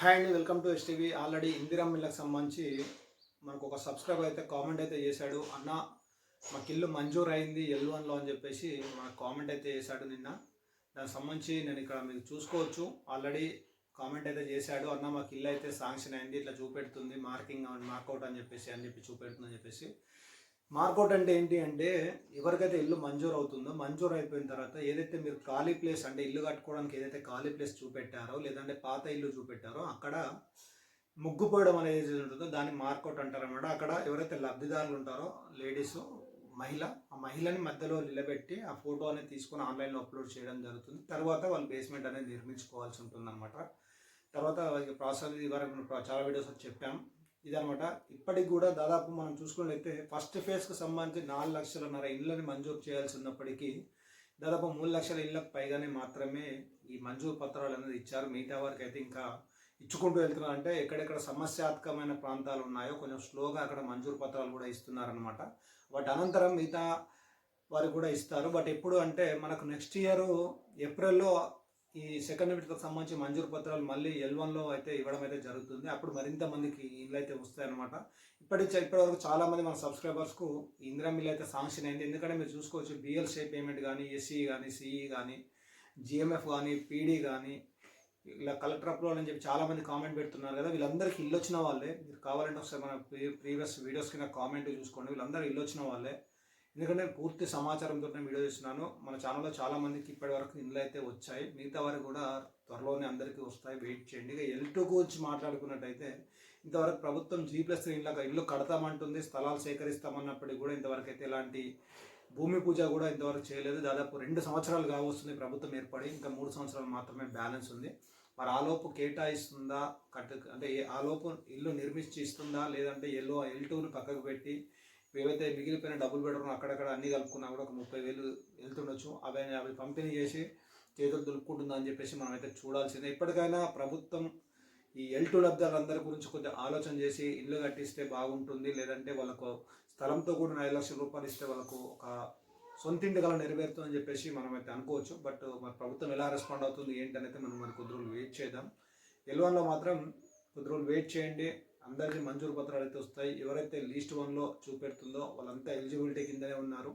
Hi అండి welcome to STV already Indiramma ఇళ్ళకి సంబంధించి మనకు ఒక సబ్స్క్రైబర్ అయితే కామెంట్ అయితే చేశాడు. అన్న మాకు ఇల్లు మంజూరు అయింది ఎల్ వన్లో అని చెప్పేసి మనకు కామెంట్ అయితే చేశాడు నిన్న. దానికి సంబంధించి నేను ఇక్కడ మీరు చూసుకోవచ్చు. ఆల్రెడీ కామెంట్ అయితే చేశాడు. అన్న మాకు ఇల్లు అయితే శాంక్షన్ అయింది ఇట్లా చూపెడుతుంది మార్కింగ్ మార్కౌట్ అని చెప్పేసి అని చెప్పి చూపెడుతుంది అని చెప్పేసి. మార్కౌట్ అంటే ఏంటి అంటే ఎవరికైతే ఇల్లు మంజూరు అవుతుందో మంజూరు అయిపోయిన తర్వాత ఏదైతే మీరు ఖాళీ ప్లేస్ అంటే ఇల్లు కట్టుకోవడానికి ఏదైతే ఖాళీ ప్లేస్ చూపెట్టారో లేదంటే పాత ఇల్లు చూపెట్టారో అక్కడ ముగ్గుపోయడం అనేది ఉంటుందో దాన్ని మార్కౌట్ అంటారన్నమాట అక్కడ ఎవరైతే లబ్ధిదారులు ఉంటారో లేడీస్ మహిళ ఆ మహిళని మధ్యలో నిలబెట్టి ఆ ఫోటో అనేది తీసుకొని ఆన్లైన్లో అప్లోడ్ చేయడం జరుగుతుంది. తర్వాత వాళ్ళు బేస్మెంట్ అనేది నిర్మించుకోవాల్సి ఉంటుంది అనమాట తర్వాత ప్రాసెస్ వరకు చాలా వీడియోస్ చెప్పాం. ఇదనమాట ఇప్పటికి కూడా దాదాపు మనం చూసుకున్నట్లయితే ఫస్ట్ ఫేజ్కి సంబంధించి నాలుగు లక్షలన్నర ఇళ్ళని మంజూరు చేయాల్సి ఉన్నప్పటికీ దాదాపు మూడు లక్షల ఇళ్ళకు పైగానే మాత్రమే ఈ మంజూరు పత్రాలు అనేది ఇచ్చారు. మిగతా వారికి అయితే ఇంకా ఇచ్చుకుంటూ వెళ్తున్నారు అంటే ఎక్కడెక్కడ సమస్యాత్మకమైన ప్రాంతాలు ఉన్నాయో కొంచెం స్లోగా అక్కడ మంజూరు పత్రాలు కూడా ఇస్తున్నారనమాట వాటి అనంతరం మిగతా వారికి కూడా ఇస్తారు. బట్ ఎప్పుడు అంటే మనకు నెక్స్ట్ ఇయర్ ఏప్రిల్లో ఈ సెకండ్ విడతకు సంబంధించి మంజూరు పత్రాలు మళ్ళీ ఎల్ వన్లో అయితే ఇవ్వడం అయితే జరుగుతుంది. అప్పుడు మరింత మందికి ఇల్లు అయితే వస్తాయన్నమాట. ఇప్పటి ఇప్పటివరకు చాలామంది మన సబ్స్క్రైబర్స్కు ఇందిరా మిల్ అయితే శాంక్షన్ అయింది. ఎందుకంటే మీరు చూసుకోవచ్చు బిఎల్ షే పేమెంట్ కానీ ఎస్సీ కానీ సిఈ కానీ జిఎంఎఫ్ కానీ పీడీ కానీ ఇలా కలెక్టర్ అప్లోడ్ అని చెప్పి చాలామంది కామెంట్ పెడుతున్నారు కదా. వీళ్ళందరికీ ఇల్లు వచ్చిన వాళ్ళే. మీరు కావాలంటే ఒకసారి మన ప్రీవియస్ వీడియోస్ కింద కామెంట్ చూసుకోండి. వీళ్ళందరూ ఇల్లు వచ్చిన వాళ్ళే. ఎందుకంటే పూర్తి సమాచారంతో నేను వీడియో చేస్తున్నాను మన ఛానల్లో చాలా మందికి ఇప్పటి వరకు ఇండ్లు అయితే వచ్చాయి. మిగతా వారు కూడా త్వరలోనే అందరికీ వస్తాయి. వెయిట్ చేయండి. ఇక ఎల్ టూ గురించి మాట్లాడుకున్నట్టయితే ఇంతవరకు ప్రభుత్వం జీ ప్లస్ ఇళ్ళ ఇల్లు కడతామంటుంది. స్థలాలు సేకరిస్తామన్నప్పటికీ కూడా ఇంతవరకు అయితే ఎలాంటి భూమి పూజ కూడా ఇంతవరకు చేయలేదు. దాదాపు రెండు సంవత్సరాలు కావస్తుంది ప్రభుత్వం ఏర్పడి. ఇంకా మూడు సంవత్సరాలు మాత్రమే బ్యాలెన్స్ ఉంది. మరి ఆలోపు కేటాయిస్తుందా? కట్టు అంటే ఆలోపు ఇల్లు నిర్మించి ఇస్తుందా? లేదంటే ఎల్లో ఎల్ టూను పక్కకు పెట్టి ఏవైతే మిగిలిపోయిన డబుల్ బెడ్రూమ్ అక్కడక్కడ అన్ని కలుపుకున్నా కూడా ఒక ముప్పై వేలు వెళ్తుండొచ్చు. అవి అవి పంపిణీ చేసి చేతులు దులుపుకుంటుందా అని చెప్పేసి మనం అయితే చూడాల్సిందే. ఇప్పటికైనా ప్రభుత్వం ఈ ఎల్ టూ లబ్ధాలందరి గురించి కొద్దిగా ఆలోచన చేసి ఇల్లు కట్టిస్తే బాగుంటుంది లేదంటే వాళ్ళకు స్థలంతో కూడిన ఐదు లక్షల రూపాయలు ఇస్తే వాళ్ళకు ఒక సొంత ఇంటి కల నెరవేరుతుందని చెప్పేసి మనం అయితే అనుకోవచ్చు. బట్ మరి ప్రభుత్వం ఎలా రెస్పాండ్ అవుతుంది ఏంటనేది మనం మరి కొద్ది రోజులు వెయిట్ చేద్దాం. ఎల్వన్లో మాత్రం కొద్ది రోజులు వెయిట్ చేయండి. అందరికీ మంజూరు పత్రాలు అయితే వస్తాయి. ఎవరైతే లీస్ట్ వన్లో చూపెడుతుందో వాళ్ళంతా ఎలిజిబిలిటీ కిందనే ఉన్నారు.